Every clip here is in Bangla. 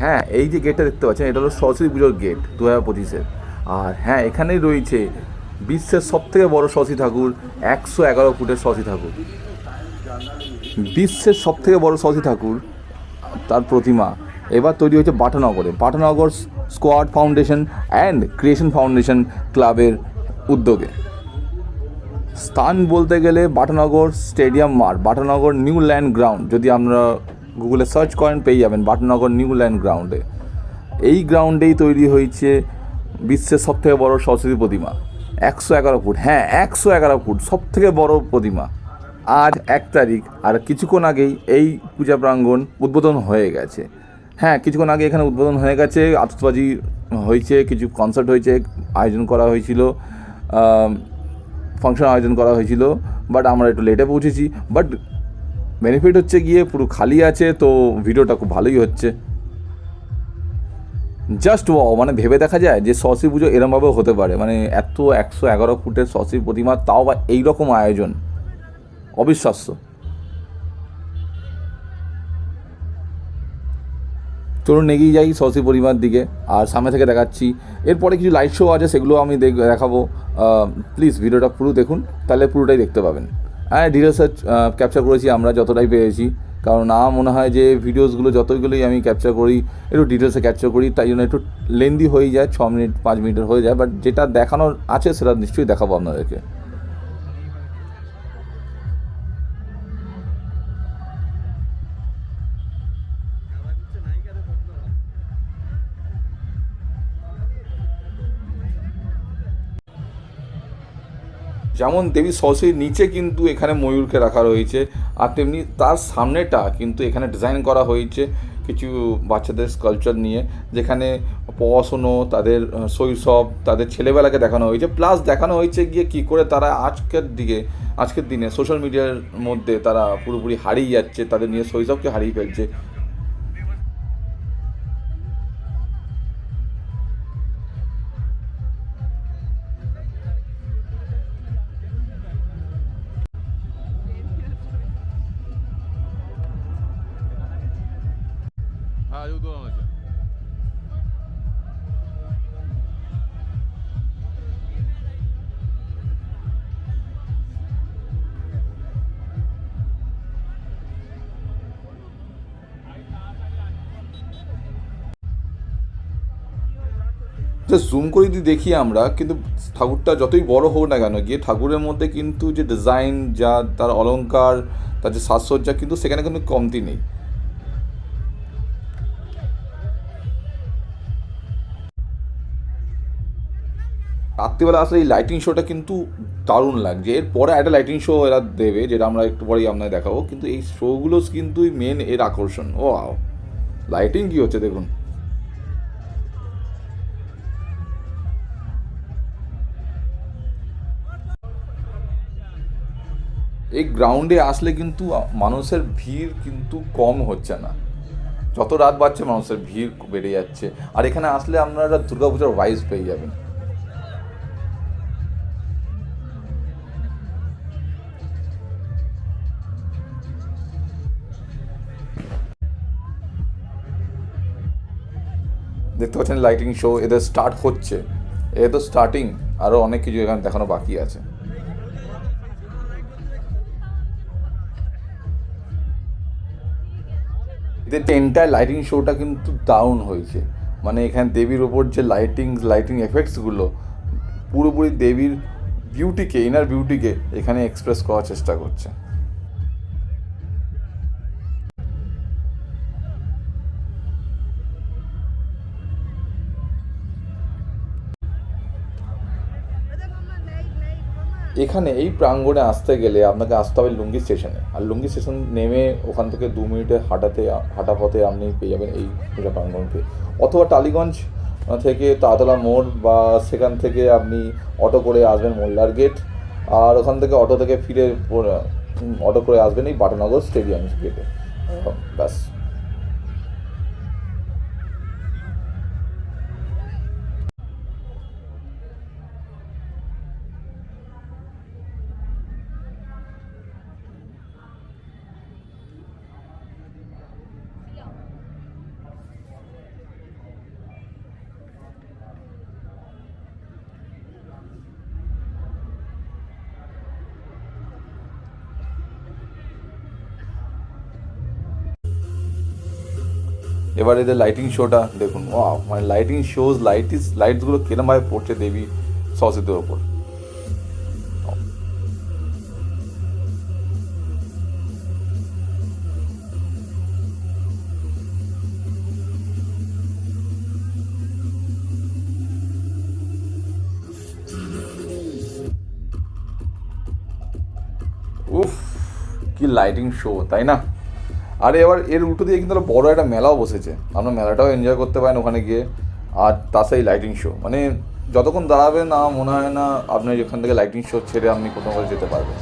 হ্যাঁ এই যে গেটটা দেখতে পাচ্ছেন, এটা হলো সরস্বতী পুজোর গেট দু হাজার পঁচিশের। আর হ্যাঁ এখানেই রয়েছে বিশ্বের সব থেকে বড় সরস্বতী ঠাকুর, একশো এগারো ফুটের সরস্বতী ঠাকুর। বিশ্বের সব থেকে বড় সরস্বতী ঠাকুর, তার প্রতিমা, এবার তৈরি হয়েছে বাটানগরে Batanagar squad foundation and creation foundation ক্লাবের উদ্যোগে। স্থান বলতে গেলে বাটানগর স্টেডিয়াম মাঠ বাটানগর নিউ ল্যান্ড গ্রাউন্ড, যদি আপনারা গুগলে সার্চ করেন, পেয়ে যাবেন বাটনগর নিউ ল্যান্ড গ্রাউন্ডে এই গ্রাউন্ডেই তৈরি হয়েছে বিশ্বের সবথেকে বড় সরস্বতী প্রতিমা। একশো এগারো ফুট। হ্যাঁ একশো এগারো ফুট সব থেকে বড় প্রতিমা। আজ এক তারিখ, আর কিছুক্ষণ আগেই এই পূজা প্রাঙ্গণ উদ্বোধন হয়ে গেছে। হ্যাঁ কিছুক্ষণ আগে এখানে উদ্বোধন হয়ে গেছে আতসবাজি হয়েছে, কিছু কনসার্ট হয়েছে, আয়োজন করা হয়েছিল ফাংশন আয়োজন করা হয়েছিল বাট আমরা একটু লেটে পৌঁছেছি বাট বেনিফিট হচ্ছে গিয়ে পুরো খালি আছে, তো ভিডিওটা খুব ভালোই হচ্ছে। জাস্ট ও মানে ভেবে দেখা যায় যে সরস্বতী পুজো এরমভাবেও হতে পারে। মানে এত একশো এগারো ফুটের সরস্বতী প্রতিমা, তাও বা এইরকম আয়োজন। অবিশ্বাস্য। চলুন এগিয়ে যাই সরস্বতী পরিমার দিকে। আর সামনে থেকে দেখাচ্ছি, এরপরে কিছু লাইট শো আছে, সেগুলো আমি দেখ, দেখাবো। প্লিজ ভিডিওটা পুরো দেখুন, তাহলে পুরোটাই দেখতে পাবেন। হ্যাঁ ডিটেলসে ক্যাপচার করেছি, আমরা যতটাই পেয়েছি। কারণ না মনে হয় যে ভিডিওসগুলো যতগুলোই আমি ক্যাপচার করি, একটু ডিটেলসে ক্যাপচার করি, তাই জন্য একটু লেন্দি হয়ে যায়, ছ মিনিট পাঁচ মিনিটের হয়ে যায় বাট যেটা দেখানোর আছে সেটা নিশ্চয়ই দেখাবো আপনাদেরকে। যেমন দেবী সরস্বতীর নিচে কিন্তু এখানে ময়ূরকে রাখা রয়েছে, আর তেমনি তার সামনেটা কিন্তু এখানে ডিজাইন করা হয়েছে কিছু বাচ্চাদের স্কালচার নিয়ে, যেখানে পড়াশুনো, তাদের শৈশব, তাদের ছেলেবেলাকে দেখানো হয়েছে প্লাস দেখানো হয়েছে গিয়ে কী করে তারা আজকের দিকে, আজকের দিনে সোশ্যাল মিডিয়ার মধ্যে তারা পুরোপুরি হারিয়ে যাচ্ছে, তাদের নিয়ে শৈশবকে হারিয়ে ফেলছে। জুম করে যদি দেখি আমরা, কিন্তু ঠাকুরটা যতই বড় হোক না কেন, গিয়ে ঠাকুরের মধ্যে কিন্তু যে ডিজাইন যা তার অলংকার, তার যে সাজসজ্জা, কিন্তু সেখানে কিন্তু কমতি নেই। রাত্রিবেলা আসলে এই লাইটিং শোটা কিন্তু দারুণ লাগছে। এরপরে একটা লাইটিং শো এরা দেবে, যেটা আমরা একটু পরেই আপনাদের দেখাবো। কিন্তু এই শোগুলো কিন্তু মেন এর আকর্ষণ। ও আও লাইটিং কি হচ্ছে দেখুন। এই গ্রাউন্ডে আসলে কিন্তু মানুষের ভিড় কিন্তু কম হচ্ছে না। যত রাত বাড়ছে, মানুষের ভিড় বেড়ে যাচ্ছে। আর এখানে আসলে আপনারা দুর্গাপূজার ভাইস পেয়ে যাবেন। দেখতে পাচ্ছেন লাইটিং শো এদের স্টার্ট হচ্ছে। এ তো স্টার্টিং আরও অনেক কিছু এখানে দেখানো বাকি আছে। এদের এন্টায়ার লাইটিং শোটা কিন্তু দারুণ হয়েছে। মানে এখানে দেবীর ওপর যে লাইটিং লাইটিং এফেক্টসগুলো পুরোপুরি দেবীর বিউটিকে ইনার বিউটিকে এখানে এক্সপ্রেস করার চেষ্টা করছে। এখানে এই প্রাঙ্গণে আসতে গেলে আপনাকে আসতে হবে লুঙ্গি স্টেশনে। আর লুঙ্গি স্টেশন নেমে ওখান থেকে দু মিনিটে হাঁটাতে হাঁটা পথে আপনি পেয়ে যাবেন এই পূজা প্রাঙ্গণকে অথবা টালিগঞ্জ থেকে তাতলা মোড় বা সেখান থেকে আপনি অটো করে আসবেন মোল্লার গেট। আর ওখান থেকে অটো থেকে ফিরে অটো করে আসবেন এই বাটানগর স্টেডিয়াম গেটে। ব্যাস। এবার এদের লাইটিং শোটা দেখুন ওয়াও মানে লাইটিং শোজ লাইট লাইটসগুলো কিরমভাবে পড়ছে দেবী সরস্বতীর ওপর। উফ, কি লাইটিং শো তাই না? আর এবার এর উল্টো দিয়ে কিন্তু বড় একটা মেলাও বসেছে। আপনার মেলাটাও এনজয় করতে পারেন ওখানে গিয়ে। আর তার সাথে লাইটিং শো মানে যতক্ষণ দাঁড়াবেন না, মনে হয় না আপনি এখান থেকে লাইটিং শো ছেড়ে আপনি কোথাও করে যেতে পারবেন।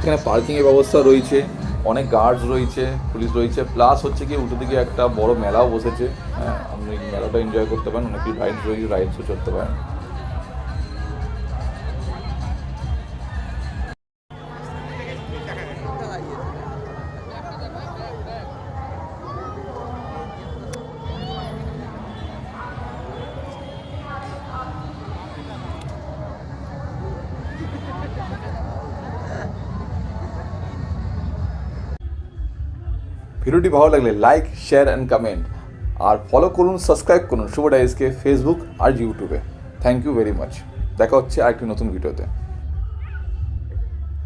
এখানে পার্কিংয়ের ব্যবস্থা রয়েছে। অনেক গার্ডস রয়েছে, পুলিশ রয়েছে প্লাস হচ্ছে কি উঠে দিকে একটা বড় মেলাও বসেছে। হ্যাঁ আপনি মেলাটা এনজয় করতে পারেন, অনেক রাইডস রয়েছে রাইডসও চলতে পারেন। ভিডিওটি ভালো লাগলে লাইক শেয়ার অ্যান্ড কমেন্ট আর ফলো করুন সাবস্ক্রাইব করুন শুভ ডাইসকে ফেসবুক আর ইউটিউবে থ্যাংক ইউ ভেরি মাচ দেখা হচ্ছে আরেকটি নতুন ভিডিওতে।